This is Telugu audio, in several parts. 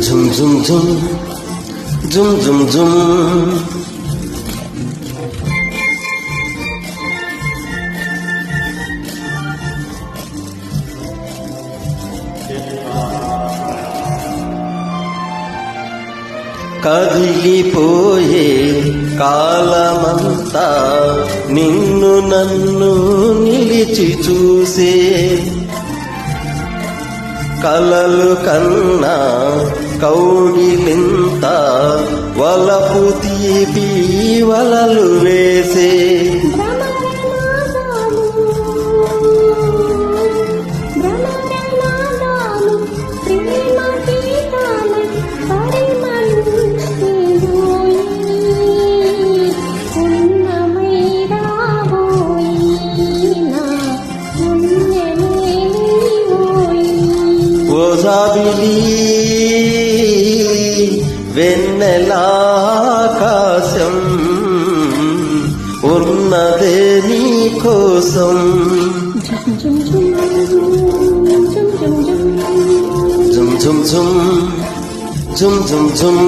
Zum zum zum జుమ్ zum zum కదిలిపోయే కాలమంతా నిన్ను నన్ను నిలిచి చూసే కలలు కన్నా కౌగిలింత వలపు తీపి వలలు వేసే ఓ జాబిలి వెన్నెలాకాశం ఉన్నదే నీ కోసం జుమ్ జుమ్ జుమ్ జుమ్ జుమ్ జుమ్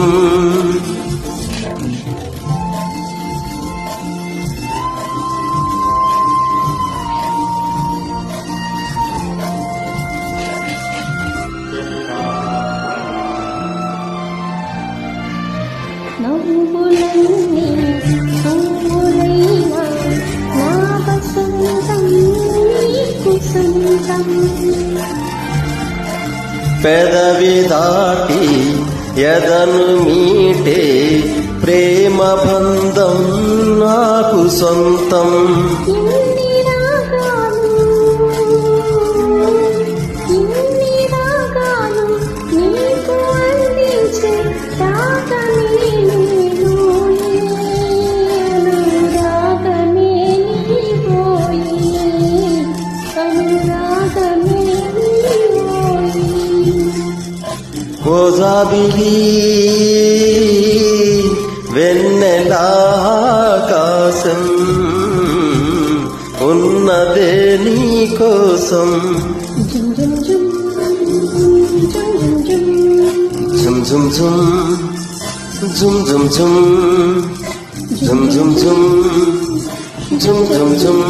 పెదవి దాటి ఎదను మీటే ప్రేమ బంధం నాకు సొంతం. కోజాబిలి వెన్నెలాకాశం ఉన్నదే నీ కోసం జుమ్ జుమ్ జుమ్ జుమ్ జుమ్ జుమ్ జుమ్ జుమ్ జుమ్ జుమ్ జుమ్ జుమ్ జుమ్ జుమ్ జుమ్ జుమ్ జుమ్ జుమ్